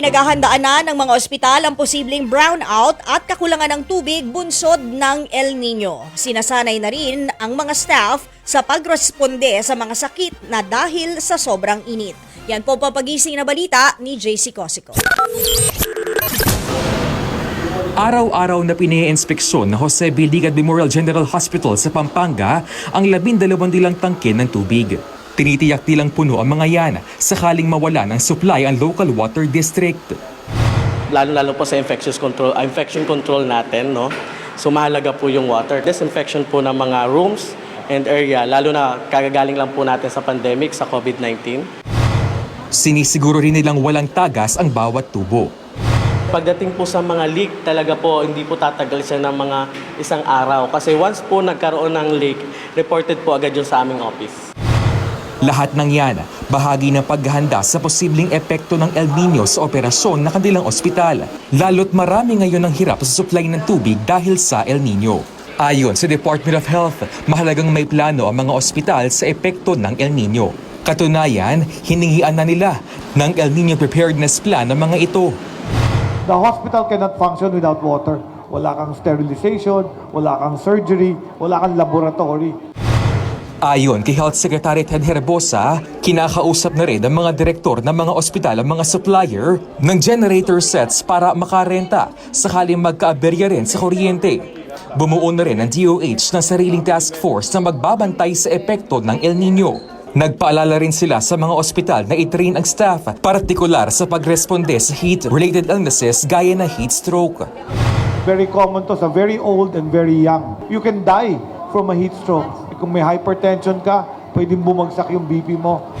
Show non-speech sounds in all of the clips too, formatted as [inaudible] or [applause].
Pinaghahandaan na ng mga ospital ang posibleng brownout at kakulangan ng tubig bunsod ng El Nino. Sinasanay na rin ang mga staff sa pagresponde sa mga sakit na dahil sa sobrang init. Yan po papagising na balita ni JC Cosico. Araw-araw na pini-inspeksyon ng Jose B. Ligad Memorial General Hospital sa Pampanga ang labindalawang dilang tangke ng tubig. Tinitiyak nilang puno ang mga yan sakaling mawala ng supply ang local water district. lalo-lalo po sa infectious control, ah, infection control natin, no? So mahalaga po yung water. Disinfection po ng mga rooms and area, lalo na kagagaling lang po natin sa pandemic, sa COVID-19. Sinisiguro rin nilang walang tagas ang bawat tubo. Pagdating po sa mga leak, talaga po hindi po tatagal siya ng mga isang araw. Kasi once po nagkaroon ng leak, reported po agad yun sa aming office. Lahat ng yan, bahagi ng paghahanda sa posibleng epekto ng El Nino sa operasyon ng kanilang ospital. Lalo't marami ngayon ang hirap sa supply ng tubig dahil sa El Nino. Ayon sa Department of Health, mahalagang may plano ang mga ospital sa epekto ng El Nino. Katunayan, hiningian na nila ng El Nino Preparedness Plan ng mga ito. The hospital cannot function without water. Wala kang sterilization, wala kang surgery, wala kang laboratory. Ayon kay Health Secretary Ted Herbosa, kinakausap na rin ng mga direktor ng mga ospital ang mga supplier ng generator sets para makarenta sakaling magkaaberya rin sa kuryente. Bumuo na rin ang DOH ng sariling task force na magbabantay sa epekto ng El Nino. Nagpaalala rin sila sa mga ospital na itrain ang staff partikular sa pagresponde sa heat-related illnesses gaya na heat stroke. Very common to sa very old and very young. You can die from a heat stroke. Kung may hypertension ka, pwedeng bumagsak yung BP mo.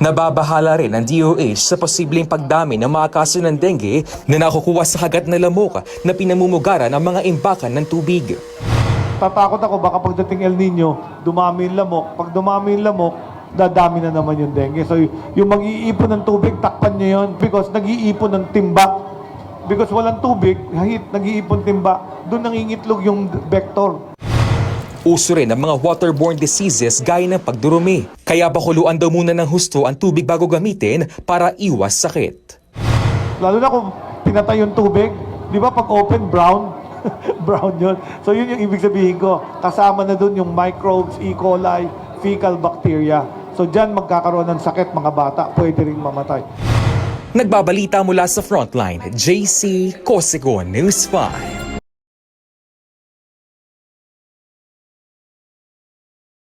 Nababahala rin ang DOH sa posibleng pagdami ng mga kaso ng dengue na nakukuha sa kagat na lamok na pinamumugaran ng mga imbakan ng tubig. Tatakot ako baka pagdating El Nino, dumami yung lamok. Pag dumami yung lamok, dadami na naman yung dengue. So yung mag-iipon ng tubig, takpan nyo yun because nag-iipon ng timba. Because walang tubig, hahit, nag-iipon timba, doon nangingitlog yung vector. Uso rin ang mga waterborne diseases gaya ng pagdurumi. Kaya bakuluan daw muna ng husto ang tubig bago gamitin para iwas sakit. Lalo na kung pinatay yung tubig, di ba pag open, brown? [laughs] brown yun. So yun yung ibig sabihin ko. Kasama na dun yung microbes, E. coli, fecal bacteria. So dyan magkakaroon ng sakit mga bata, pwede rin mamatay. Nagbabalita mula sa Frontline, JC Cosigo News 5.